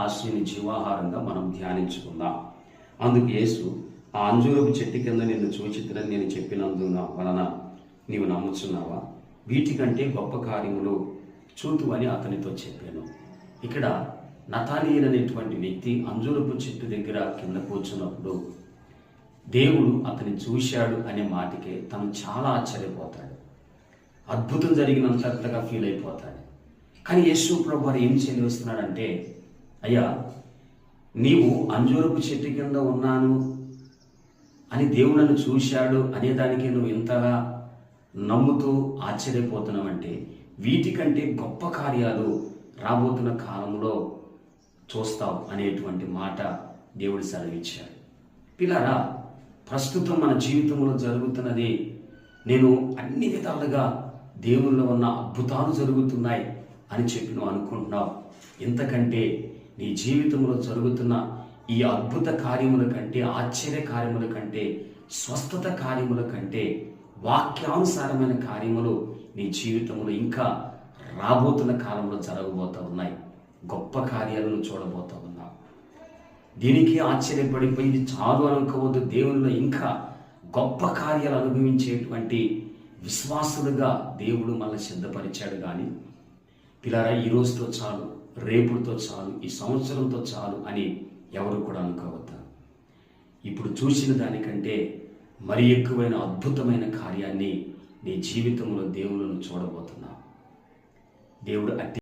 ఆశ్రయని జీవాహారంగా మనం ధ్యానించుకుందాం. అందుకు యేసు ఆ అంజూరపు చెట్టు కింద నిన్ను చూచిత్రని నేను చెప్పినందున వలన నీవు నమ్ముచున్నావా? వీటికంటే గొప్ప కార్యములు చూతువని అతనితో చెప్పాను. ఇక్కడ నతానీయులు అనేటువంటి వ్యక్తి అంజూరపు చెట్టు దగ్గర కింద కూర్చున్నప్పుడు దేవుడు అతని చూశాడు అనే మాటకే తను చాలా ఆశ్చర్యపోతాడు. అద్భుతం జరిగినంతగా ఫీల్ అయిపోతాడు కానీ యేసు ప్రభు ఏం చేయవస్తున్నాడంటే అయ్యా నీవు అంజూరపు చెట్టు కింద ఉన్నాను అని దేవుడు నన్ను చూశాడు అనే దానికి నువ్వు ఇంతగా నమ్ముతూ ఆశ్చర్యపోతున్నావంటే వీటికంటే గొప్ప కార్యాలు రాబోతున్న కాలంలో చూస్తావు అనేటువంటి మాట దేవుడు సెలవిచ్చాడు. పిల్లరా ప్రస్తుతం మన జీవితంలో జరుగుతున్నది నేను అన్ని విధాలుగా దేవుల్లో ఉన్న అద్భుతాలు జరుగుతున్నాయి అని చెప్పి నువ్వు అనుకుంటున్నావు. ఇంతకంటే నీ జీవితంలో జరుగుతున్న ఈ అద్భుత కార్యముల కంటే ఆశ్చర్య కార్యముల కంటే స్వస్థత కార్యముల కంటే వాక్యానుసారమైన కార్యములు నీ జీవితంలో ఇంకా రాబోతున్న కాలంలో జరగబోతూ ఉన్నాయి. గొప్ప కార్యాలను చూడబోతూ ఉన్నావు దీనికి ఆశ్చర్యపడిపోయింది చాలు అనుకోవద్దు. దేవునిలో ఇంకా గొప్ప కార్యాలు అనుభవించేటువంటి విశ్వాసులుగా దేవుడు మనల్ని సిద్ధపరిచాడు కానీ పిల్లరా ఈ రోజుతో చాలు. రేపుతో చాలు ఈ సంవత్సరంతో చాలు అని ఎవరు కూడా అనుకోవద్దు? ఇప్పుడు చూసిన దానికంటే మరి ఎక్కువైన అద్భుతమైన కార్యాన్ని నీ జీవితంలో దేవులను చూడబోతున్నావు దేవుడు అట్టి